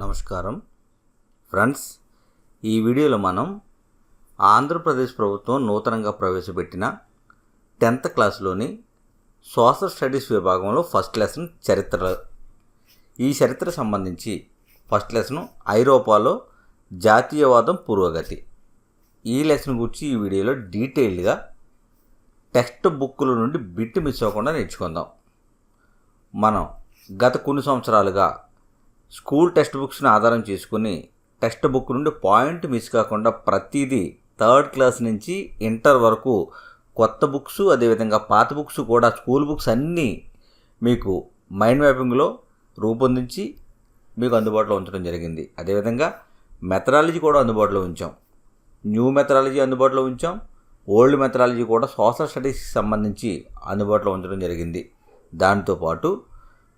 నమస్కారం. ఫ్రెండ్స్ ఈ వీడియోలో మనం ఆంధ్రప్రదేశ్ ప్రభుత్వం నూతనంగా ప్రవేశపెట్టిన టెన్త్ క్లాస్లోని సోషల్ స్టడీస్ విభాగంలో ఫస్ట్ లెసన్ చరిత్ర ఈ చరిత్ర సంబంధించి ఫస్ట్ లెసన్ ఐరోపాలో జాతీయవాదం పురోగతి ఈ లెసన్ గురించి ఈ వీడియోలో డీటెయిల్డ్గా టెక్స్ట్ బుక్కుల నుండి బిట్ మిస్ అవ్వకుండా నేర్చుకుందాం. మనం గత కొన్ని సంవత్సరాలుగా స్కూల్ టెక్స్ట్ బుక్స్ని ఆధారం చేసుకుని టెక్స్ట్ బుక్ నుండి పాయింట్ మిస్ కాకుండా ప్రతిదీ థర్డ్ క్లాస్ నుంచి ఇంటర్ వరకు కొత్త బుక్స్ అదేవిధంగా పాత బుక్స్ కూడా స్కూల్ బుక్స్ అన్నీ మీకు మైండ్ మ్యాపింగ్లో రూపొందించి మీకు అందుబాటులో ఉంచడం జరిగింది. అదేవిధంగా మెథడాలజీ కూడా అందుబాటులో ఉంచాం. న్యూ మెథడాలజీ అందుబాటులో ఉంచాం. ఓల్డ్ మెథడాలజీ కూడా సోషల్ స్టడీస్కి సంబంధించి అందుబాటులో ఉంచడం జరిగింది. దాంతోపాటు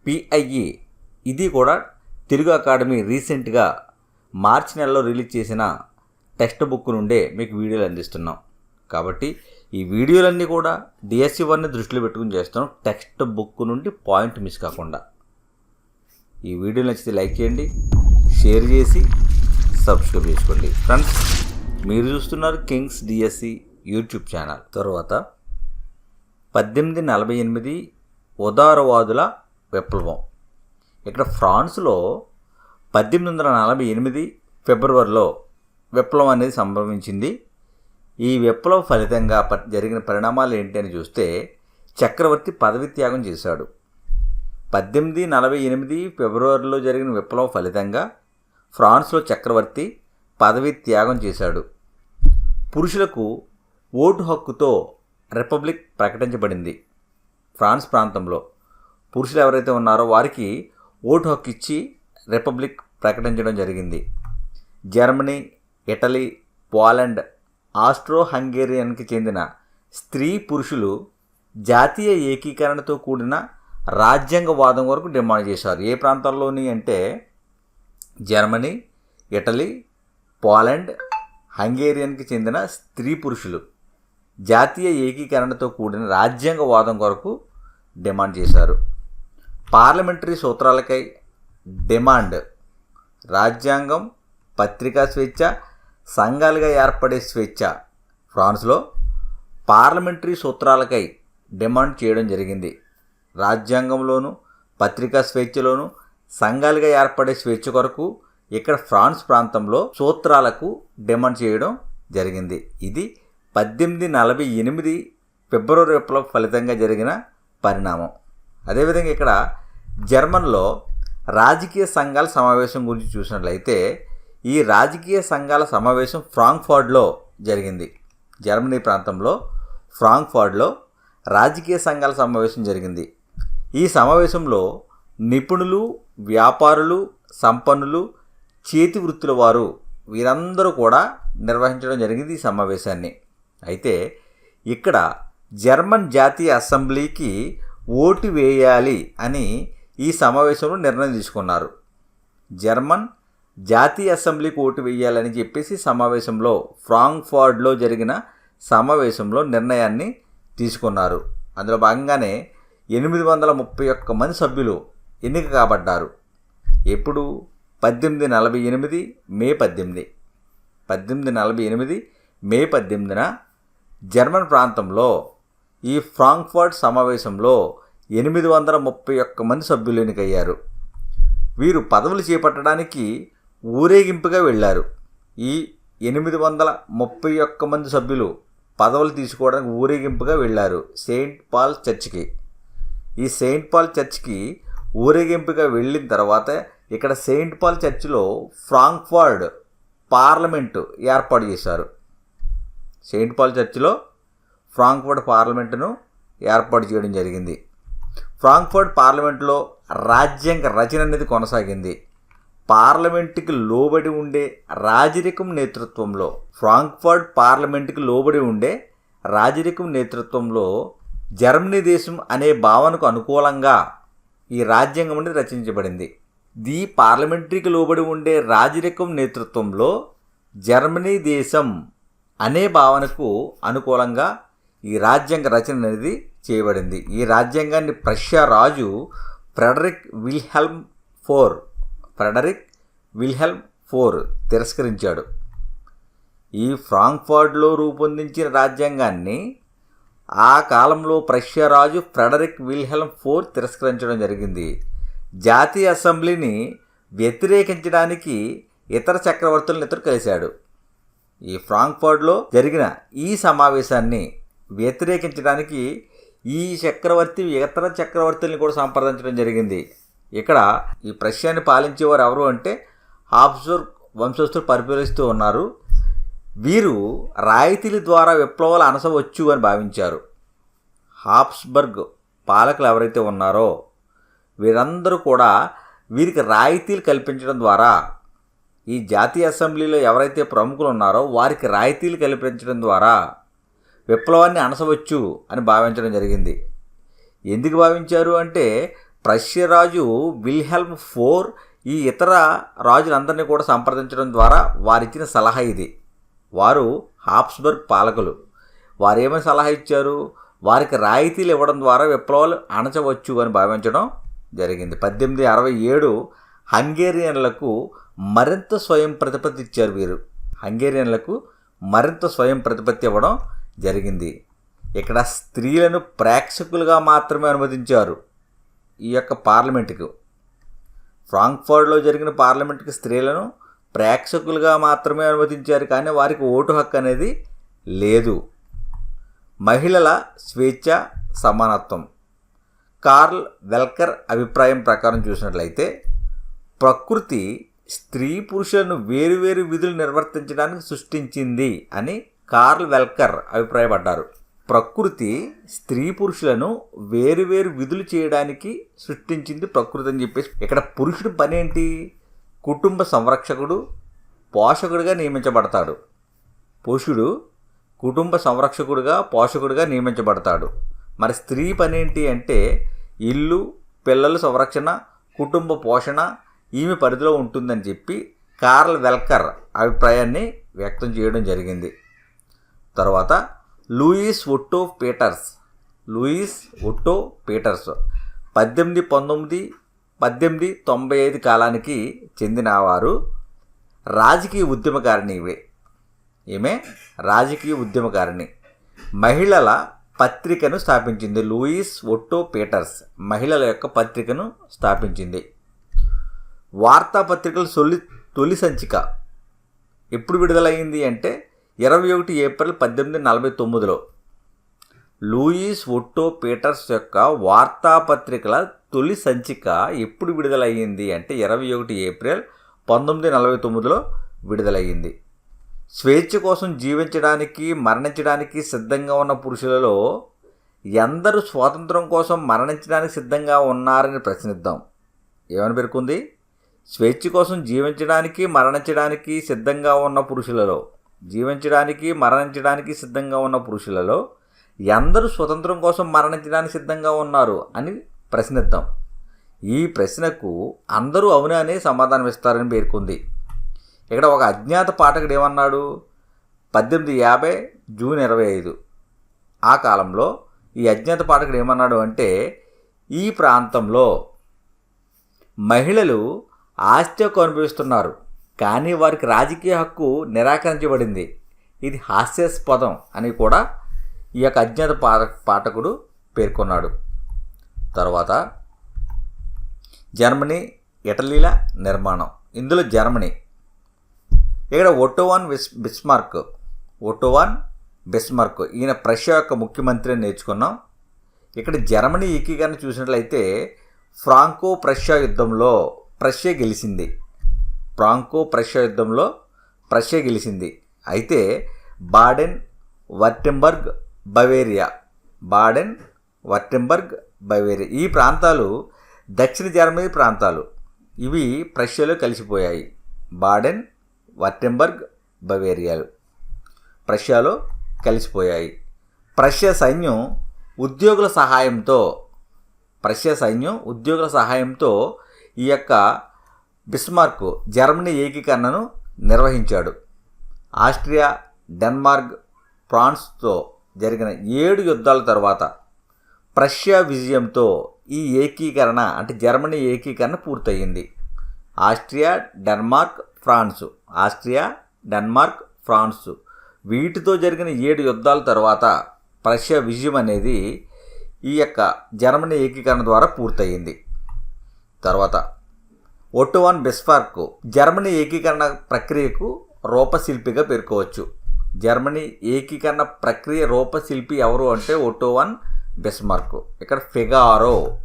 పిఐఈ ఇది కూడా తెలుగు అకాడమీ రీసెంట్గా మార్చి నెలలో రిలీజ్ చేసిన టెక్స్ట్ బుక్ నుండే మీకు వీడియోలు అందిస్తున్నాం. కాబట్టి ఈ వీడియోలన్నీ కూడా డిఎస్సి వన్ని దృష్టిలో పెట్టుకుని చేస్తాం టెక్స్ట్ బుక్ నుండి పాయింట్ మిస్ కాకుండా. ఈ వీడియో నచ్చితే లైక్ చేయండి షేర్ చేసి సబ్స్క్రైబ్ చేసుకోండి. ఫ్రెండ్స్ మీరు చూస్తున్నారు కింగ్స్ డిఎస్సి యూట్యూబ్ ఛానల్. తర్వాత పద్దెనిమిది నలభై ఎనిమిది ఉదారవాదుల విప్లవం. ఇక్కడ ఫ్రాన్స్లో పద్దెనిమిది వందల నలభై ఎనిమిది ఫిబ్రవరిలో విప్లవం అనేది సంభవించింది. ఈ విప్లవ ఫలితంగా ప- జరిగిన పరిణామాలు ఏంటి అని చూస్తే చక్రవర్తి పదవి త్యాగం చేశాడు. పద్దెనిమిది నలభై ఎనిమిది ఫిబ్రవరిలో జరిగిన విప్లవం ఫలితంగా ఫ్రాన్స్లో చక్రవర్తి పదవి త్యాగం చేశాడు. పురుషులకు ఓటు హక్కుతో రిపబ్లిక్ ప్రకటించబడింది ఫ్రాన్స్ ప్రాంతంలో. పురుషులు ఎవరైతే ఉన్నారో వారికి ఓటు హక్కు ఇచ్చి రిపబ్లిక్ ప్రకటించడం జరిగింది. జర్మనీ ఇటలీ పోలాండ్ ఆస్ట్రో హంగేరియన్కి చెందిన స్త్రీ పురుషులు జాతీయ ఏకీకరణతో కూడిన రాజ్యాంగవాదం వరకు డిమాండ్ చేశారు. ఏ ప్రాంతాల్లోని అంటే జర్మనీ ఇటలీ పోలాండ్ హంగేరియన్కి చెందిన స్త్రీ పురుషులు జాతీయ ఏకీకరణతో కూడిన రాజ్యాంగవాదం కొరకు డిమాండ్ చేశారు. పార్లమెంటరీ సూత్రాలకై డిమాండ్. రాజ్యాంగం పత్రికా స్వేచ్ఛ సంఘాలుగా ఏర్పడే స్వేచ్ఛ. ఫ్రాన్స్లో పార్లమెంటరీ సూత్రాలకై డిమాండ్ చేయడం జరిగింది. రాజ్యాంగంలోను పత్రికా స్వేచ్ఛలోను సంఘాలుగా ఏర్పడే స్వేచ్ఛ కొరకు ఇక్కడ ఫ్రాన్స్ ప్రాంతంలో సూత్రాలకు డిమాండ్ చేయడం జరిగింది. ఇది పద్దెనిమిది నలభై ఎనిమిది ఫిబ్రవరి విప్లవ ఫలితంగా జరిగిన పరిణామం. అదేవిధంగా ఇక్కడ జర్మన్లో రాజకీయ సంఘాల సమావేశం గురించి చూసినట్లయితే ఈ రాజకీయ సంఘాల సమావేశం ఫ్రాంక్ఫర్డ్లో జరిగింది. జర్మనీ ప్రాంతంలో ఫ్రాంక్ఫర్డ్లో రాజకీయ సంఘాల సమావేశం జరిగింది. ఈ సమావేశంలో నిపుణులు వ్యాపారులు సంపన్నులు చేతి వృత్తుల వారు వీరందరూ కూడా నిర్వహించడం జరిగింది ఈ సమావేశాన్ని. అయితే ఇక్కడ జర్మన్ జాతీయ అసెంబ్లీకి ఓటు వేయాలి అని ఈ సమావేశంలో నిర్ణయం తీసుకున్నారు. జర్మన్ జాతీయ అసెంబ్లీకి ఓటు వేయాలని చెప్పేసి సమావేశంలో ఫ్రాంక్ఫర్డ్లో జరిగిన సమావేశంలో నిర్ణయాన్ని తీసుకున్నారు. అందులో భాగంగానే ఎనిమిది వందల ముప్పై ఒక్క మంది సభ్యులు ఎన్నిక కాబడ్డారు. ఎప్పుడు? పద్దెనిమిది నలభై ఎనిమిది మే పద్దెనిమిది. పద్దెనిమిది నలభై ఎనిమిది మే పద్దెనిమిదిన జర్మన్ ప్రాంతంలో ఈ ఫ్రాంక్ఫర్ట్ సమావేశంలో ఎనిమిది వందల ముప్పై ఒక్క మంది సభ్యులు ఎన్నికయ్యారు వీరు పదవులు చేపట్టడానికి ఊరేగింపుగా వెళ్ళారు. ఈ ఎనిమిది వందల ముప్పై ఒక్క మంది సభ్యులు పదవులు తీసుకోవడానికి ఊరేగింపుగా వెళ్ళారు సెయింట్ పాల్ చర్చ్కి. ఈ సెయింట్ పాల్ చర్చ్కి ఊరేగింపుగా వెళ్ళిన తర్వాత ఇక్కడ సెయింట్ పాల్ చర్చిలో ఫ్రాంక్ఫర్డ్ పార్లమెంటు ఏర్పాటు చేశారు. సెయింట్ పాల్ చర్చిలో ఫ్రాంక్ఫర్డ్ పార్లమెంటును ఏర్పాటు చేయడం జరిగింది. ఫ్రాంక్ఫర్ట్ పార్లమెంట్లో రాజ్యాంగ రచన అనేది కొనసాగింది. పార్లమెంటుకి లోబడి ఉండే రాజరికం నేతృత్వంలో ఫ్రాంక్ఫర్ట్ పార్లమెంటుకి లోబడి ఉండే రాజరికం నేతృత్వంలో జర్మనీ దేశం అనే భావనకు అనుకూలంగా ఈ రాజ్యాంగం అనేది రచించబడింది. ది పార్లమెంటరీకి లోబడి ఉండే రాజరికం నేతృత్వంలో జర్మనీ దేశం అనే భావనకు అనుకూలంగా ఈ రాజ్యాంగ రచన అనేది చేయబడింది. ఈ రాజ్యాంగాన్ని ప్రష్యా రాజు Frederick Wilhelm four Frederick Wilhelm four తిరస్కరించాడు. ఈ ఫ్రాంక్ఫర్డ్లో రూపొందించిన రాజ్యాంగాన్ని ఆ కాలంలో ప్రష్యా రాజు ఫ్రెడరిక్ విల్హెల్మ్ ఫోర్ తిరస్కరించడం జరిగింది. జాతీయ అసెంబ్లీని వ్యతిరేకించడానికి ఇతర చక్రవర్తులను ఇతరు కలిశాడు. ఈ ఫ్రాంక్ఫర్డ్లో జరిగిన ఈ సమావేశాన్ని వ్యతిరేకించడానికి ఈ చక్రవర్తి ఇతర చక్రవర్తుల్ని కూడా సంప్రదించడం జరిగింది. ఇక్కడ ఈ ప్రష్యాన్ని పాలించేవారు ఎవరు అంటే హాబ్స్బర్గ్ వంశస్థులు పరిపాలిస్తూ ఉన్నారు. వీరు రాయితీల ద్వారా విప్లవాలు అనసవచ్చు అని భావించారు. హాప్స్బర్గ్ పాలకులు ఎవరైతే ఉన్నారో వీరందరూ కూడా వీరికి రాయితీలు కల్పించడం ద్వారా ఈ జాతీయ అసెంబ్లీలో ఎవరైతే ప్రముఖులు ఉన్నారో వారికి రాయితీలు కల్పించడం ద్వారా విప్లవాన్ని అనసవచ్చు అని భావించడం జరిగింది. ఎందుకు భావించారు అంటే ప్రష్య రాజు విల్హెల్మ్ ఫోర్ ఈ ఇతర రాజులందరినీ కూడా సంప్రదించడం ద్వారా వారిచ్చిన సలహా ఇది. వారు హాప్స్బర్గ్ పాలకులు. వారు సలహా ఇచ్చారు? వారికి రాయితీలు ఇవ్వడం ద్వారా విప్లవాలు అణచవచ్చు అని భావించడం జరిగింది. పద్దెనిమిది అరవై ఏడు హంగేరియన్లకు మరింత స్వయం ప్రతిపత్తి ఇచ్చారు వీరు. హంగేరియన్లకు మరింత స్వయం ప్రతిపత్తి ఇవ్వడం జరిగింది. ఇక్కడ స్త్రీలను ప్రేక్షకులుగా మాత్రమే అనుమతించారు ఈ యొక్క పార్లమెంటుకు. ఫ్రాంక్ఫర్డ్లో జరిగిన పార్లమెంట్కి స్త్రీలను ప్రేక్షకులుగా మాత్రమే అనుమతించారు కానీ వారికి ఓటు హక్కు అనేది లేదు. మహిళల స్వేచ్ఛ సమానత్వం. కార్ల్ వెల్కర్ అభిప్రాయం ప్రకారం చూసినట్లయితే ప్రకృతి స్త్రీ పురుషులను వేరువేరు విధులు నిర్వర్తించడానికి సృష్టించింది అని కార్ల్ వెల్కర్ అభిప్రాయపడ్డారు. ప్రకృతి స్త్రీ పురుషులను వేరువేరు విధులు చేయడానికి సృష్టించింది ప్రకృతి అని చెప్పేసి. ఇక్కడ పురుషుడు పని ఏంటి? కుటుంబ సంరక్షకుడు పోషకుడిగా నియమించబడతాడు. పురుషుడు కుటుంబ సంరక్షకుడిగా పోషకుడిగా నియమించబడతాడు. మరి స్త్రీ పని ఏంటి అంటే ఇల్లు పిల్లల సంరక్షణ కుటుంబ పోషణ ఈమె పరిధిలో ఉంటుందని చెప్పి కార్ల్ వెల్కర్ అభిప్రాయాన్ని వ్యక్తం చేయడం జరిగింది. తర్వాత Louis Otto Peters. Louis Otto Peters. పద్దెనిమిది పంతొమ్మిది పద్దెనిమిది తొంభై ఐదు కాలానికి చెందినవారు. రాజకీయ ఉద్యమకారిణి ఇవే. ఈమె రాజకీయ ఉద్యమకారిణి. మహిళల పత్రికను స్థాపించింది లూయిస్ ఒట్టో పీటర్స్. మహిళల యొక్క పత్రికను స్థాపించింది. వార్తాపత్రికల తొలి తొలి సంచిక. ఎప్పుడు విడుదలైంది అంటే ఇరవై ఒకటి ఏప్రిల్ పద్దెనిమిది నలభై తొమ్మిదిలో లూయిస్ ఒట్టో పీటర్స్ యొక్క వార్తాపత్రికల తొలి సంచిక ఎప్పుడు విడుదలయ్యింది అంటే ఇరవై ఒకటి ఏప్రిల్ పంతొమ్మిది నలభై తొమ్మిదిలో విడుదలయ్యింది. స్వేచ్ఛ కోసం జీవించడానికి మరణించడానికి సిద్ధంగా ఉన్న పురుషులలో ఎందరూ స్వాతంత్రం కోసం మరణించడానికి సిద్ధంగా ఉన్నారని ప్రశ్నిద్దాం. ఏమని పేర్కొంది? స్వేచ్ఛ కోసం జీవించడానికి మరణించడానికి సిద్ధంగా ఉన్న పురుషులలో జీవించడానికి మరణించడానికి సిద్ధంగా ఉన్న పురుషులలో ఎందరూ స్వతంత్రం కోసం మరణించడానికి సిద్ధంగా ఉన్నారు అని ప్రశ్నిద్దాం. ఈ ప్రశ్నకు అందరూ అవునా అనే సమాధానం ఇస్తారని పేర్కొంది. ఇక్కడ ఒక అజ్ఞాత పాఠకుడు ఏమన్నాడు? పద్దెనిమిది యాభై జూన్ ఇరవై ఐదు. ఆ కాలంలో ఈ అజ్ఞాత పాఠకుడు ఏమన్నాడు అంటే ఈ ప్రాంతంలో మహిళలు ఆస్తి హక్కు అనుభవిస్తున్నారు. కానీ వారికి రాజకీయ హక్కు నిరాకరించబడింది. ఇది హాస్యాస్పదం అని కూడా ఈ యొక్క అజ్ఞాత పాఠ పాఠకుడు పేర్కొన్నాడు. తర్వాత జర్మనీ ఇటలీల నిర్మాణం. ఇందులో జర్మనీ. ఇక్కడ ఒటోవాన్ విస్ బిస్మార్క్. ఒటోవాన్ బిస్మార్క్. ఈయన ప్రష్యా యొక్క ముఖ్యమంత్రి అని నేర్చుకున్నాం. ఇక్కడ జర్మనీ ఏకీకరణ చూసినట్లయితే ఫ్రాంకో ప్రష్యా యుద్ధంలో ప్రష్యా గెలిచింది. ఫ్రాంకో ప్రష్యా యుద్ధంలో ప్రష్యా గెలిచింది. అయితే Baden Wurttemberg Bavaria. Baden Wurttemberg Bavaria. ఈ ప్రాంతాలు దక్షిణ జర్మనీ ప్రాంతాలు. ఇవి ప్రష్యాలో కలిసిపోయాయి. బాడెన్ వర్టెంబర్గ్ బవేరియాలు ప్రష్యాలో కలిసిపోయాయి. ప్రష్యా సైన్యం ఉద్యోగుల సహాయంతో ప్రష్యా సైన్యం ఉద్యోగుల సహాయంతో ఈ యొక్క బిస్మార్క్ జర్మనీ ఏకీకరణను నిర్వహించాడు. ఆస్ట్రియా డెన్మార్క్ ఫ్రాన్స్తో జరిగిన ఏడు యుద్ధాల తర్వాత ప్రష్యా విజయంతో ఈ ఏకీకరణ అంటే జర్మనీ ఏకీకరణ పూర్తయింది. Austria Denmark France. Austria Denmark France. వీటితో జరిగిన ఏడు యుద్ధాల తర్వాత ప్రష్యా విజయం అనేది ఈ యొక్క జర్మనీ ఏకీకరణ ద్వారా పూర్తయింది. తర్వాత ఒటోవాన్ బెస్ఫార్క్ జర్మనీ ఏకీకరణ ప్రక్రియకు రూపశిల్పిగా పేర్కోవచ్చు. జర్మనీ ఏకీకరణ ప్రక్రియ రూపశిల్పి ఎవరు అంటే ఒటోవాన్ బెస్మార్క్. ఇక్కడ ఫిగారో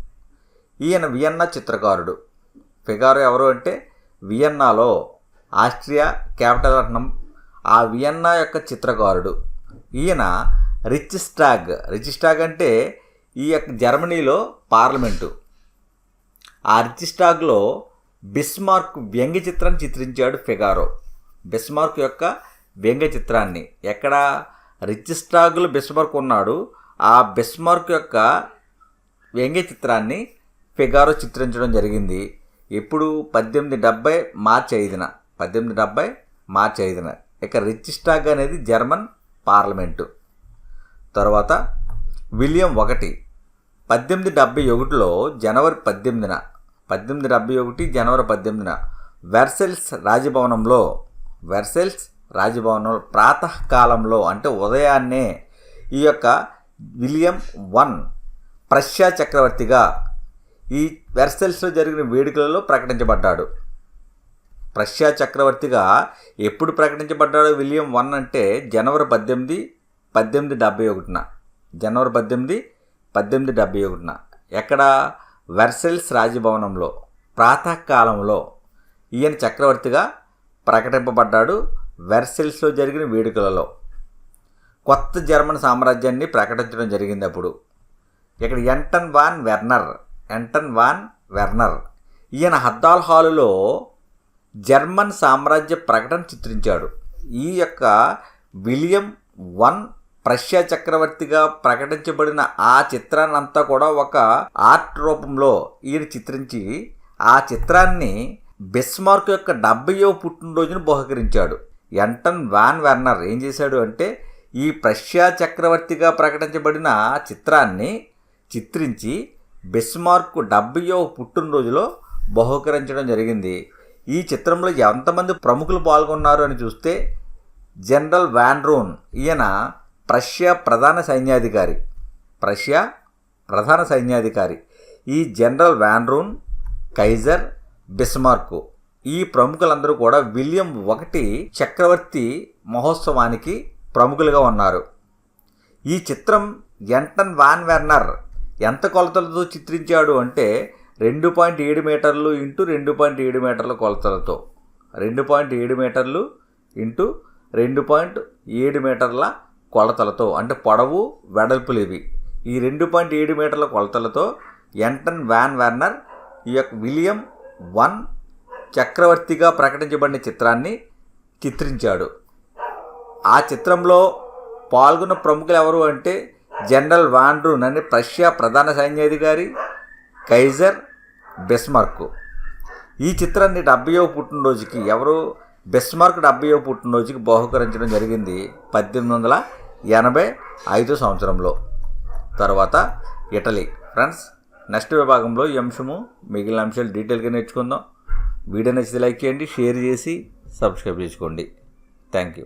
ఈయన వియన్నా చిత్రకారుడు. ఫిగారో ఎవరు అంటే వియన్నాలో ఆస్ట్రియా క్యాపిటల్ రత్నం ఆ వియన్నా యొక్క చిత్రకారుడు. ఈయన రిచ్ స్టాగ్ రిచ్ స్టాగ్ అంటే ఈ యొక్క జర్మనీలో పార్లమెంటు. ఆ రిచ్ స్టాగ్లో బిస్మార్క్ వ్యంగ్య చిత్రాన్ని చిత్రించాడు ఫిగారో. బిస్మార్క్ యొక్క వ్యంగ్య చిత్రాన్ని ఎక్కడ రిచ్ బిస్మార్క్ ఉన్నాడు ఆ బిస్మార్క్ యొక్క వ్యంగ్య చిత్రాన్ని ఫిగారో చిత్రించడం జరిగింది. ఎప్పుడు పద్దెనిమిది డెబ్బై మార్చి ఐదున పద్దెనిమిది డెబ్బై మార్చి ఐదున. ఇక రిచ్ స్టాగ్ అనేది జర్మన్ పార్లమెంటు. తర్వాత విలియం ఒకటి పద్దెనిమిది డెబ్బై ఒకటిలో జనవరి పద్దెనిమిదిన పద్దెనిమిది డెబ్బై ఒకటి జనవరి పద్దెనిమిదిన వెర్సెల్స్ రాజభవనంలో వెర్సెల్స్ రాజభవనంలో ప్రాతకాలంలో అంటే ఉదయాన్నే ఈ యొక్క విలియం వన్ ప్రష్యా చక్రవర్తిగా ఈ వెర్సెల్స్లో జరిగిన వేడుకలలో ప్రకటించబడ్డాడు. ప్రష్యా చక్రవర్తిగా ఎప్పుడు ప్రకటించబడ్డాడో విలియం వన్ అంటే జనవరి పద్దెనిమిది పద్దెనిమిది డెబ్బై ఒకటిన. జనవరి పద్దెనిమిది పద్దెనిమిది డెబ్బై ఒకటిన. ఎక్కడ? వెర్సెల్స్ రాజభవనంలో ప్రాతకాలంలో ఈయన చక్రవర్తిగా ప్రకటింపబడ్డాడు వెర్సెల్స్లో జరిగిన వేడుకలలో. కొత్త జర్మన్ సామ్రాజ్యాన్ని ప్రకటించడం జరిగింది అప్పుడు ఇక్కడ Anton von Werner Anton von Werner. ఈయన హద్దాల్ హాలులో జర్మన్ సామ్రాజ్య ప్రకటన చిత్రించాడు. ఈ యొక్క విలియం వన్ ప్రష్యా చక్రవర్తిగా ప్రకటించబడిన ఆ చిత్రాన్ని అంతా కూడా ఒక ఆర్ట్ రూపంలో ఈయన చిత్రించి ఆ చిత్రాన్ని బిస్మార్క్ యొక్క డెబ్బయో పుట్టినరోజును బహుకరించాడు. ఎంటన్ వాన్ వెర్నర్ ఏం చేశాడు అంటే ఈ ప్రష్యా చక్రవర్తిగా ప్రకటించబడిన చిత్రాన్ని చిత్రించి బిస్మార్క్ డెబ్బయో పుట్టినరోజులో బహుకరించడం జరిగింది. ఈ చిత్రంలో ఎంతమంది ప్రముఖులు పాల్గొన్నారు అని చూస్తే జనరల్ వ్యాన్రోన్ ఈయన ప్రష్యా ప్రధాన సైన్యాధికారి. ప్రష్యా ప్రధాన సైన్యాధికారి. ఈ జనరల్ వ్యాన్రూన్ కైజర్ బిస్మార్కు. ఈ ప్రముఖులందరూ కూడా విలియం ఒకటి చక్రవర్తి మహోత్సవానికి ప్రముఖులుగా ఉన్నారు. ఈ చిత్రం ఎంటన్ వాన్ వెర్నర్ ఎంత కొలతలతో చిత్రించాడు అంటే రెండు పాయింట్ ఏడు మీటర్లు ఇంటూ రెండు పాయింట్ ఏడు మీటర్ల కొలతలతో. రెండు పాయింట్ ఏడు మీటర్లు ఇంటూ రెండు పాయింట్ ఏడు మీటర్ల కొలతలతో అంటే పొడవు వెడల్పులు ఇవి. ఈ రెండు పాయింట్ ఏడు మీటర్ల కొలతలతో ఎంటన్ వ్యాన్ వెర్నర్ ఈ యొక్క విలియం వన్ చక్రవర్తిగా ప్రకటించబడిన చిత్రాన్ని చిత్రించాడు. ఆ చిత్రంలో పాల్గొన్న ప్రముఖులు ఎవరు అంటే జనరల్ వాండ్రూన్ అనే ప్రష్యా ప్రధాన సైన్యాధికారి కైజర్ బెస్మార్క్. ఈ చిత్రాన్ని డెబ్బయో పుట్టినరోజుకి ఎవరు బిస్మార్క్ డెబ్బయో పుట్టినరోజుకి బహుకరించడం జరిగింది పద్దెనిమిది వందల ఎనభై ఐదో సంవత్సరంలో. తర్వాత ఇటలీ. ఫ్రెండ్స్ నెక్స్ట్ విభాగంలో ఈ అంశము మిగిలిన అంశాలు డీటెయిల్గా నేర్చుకుందాం. వీడియో నచ్చితే లైక్ చేయండి షేర్ చేసి సబ్స్క్రైబ్ చేసుకోండి. Thank you.